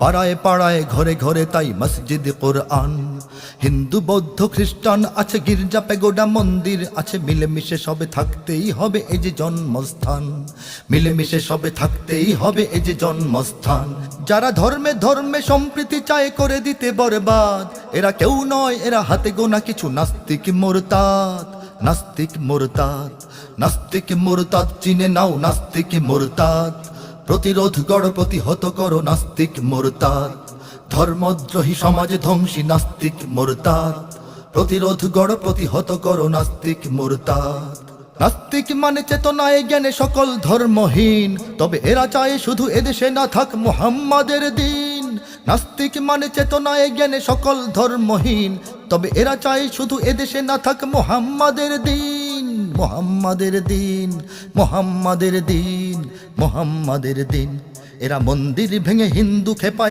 পাড়ায় পাড়ায়, ঘরে ঘরে তাই মসজিদ কোরআন। হিন্দু, বৌদ্ধ, খ্রিস্টান আছে গির্জা পেগোডা মন্দির আছে, মিলেমিশে সবে থাকতেই হবে এই যে জন্মস্থান। মিলেমিশে সবে থাকতেই হবে এই যে জন্মস্থান। যারা ধর্মে ধর্মে সম্প্রীতি চায় করে দিতে বরবাদ, এরা কেউ নয়, এরা হাতে গোনা কিছু নাস্তিক মোরতাদ। নাস্তিক মোরতাদ নাস্তিক মোরতাদ চিনে নাও নাস্তিক মোরতাদ। প্রতিরোধ গড় প্রতিহত করো নাস্তিক মোরতাদ। ধর্মদ্রোহী সমাজ ধ্বংসী নাস্তিক মোরতাদ। প্রতিরোধ গড় প্রতিহত করো নাস্তিক মোরতাদ। নাস্তিক মানে চেতনায় জ্ঞানে সকল ধর্মহীন। তবে এরা চায় শুধু এদেশে না থাক মোহাম্মদের দিন। নাস্তিক মানে চেতনায় জ্ঞানে সকল ধর্মহীন। তবে এরা চায় শুধু এদেশে না থাক মোহাম্মদের দিন। মোহাম্মদের দিন মোহাম্মদের দিন। মোহাম্মদের দিন। এরা মন্দির ভেঙে হিন্দু খেপায়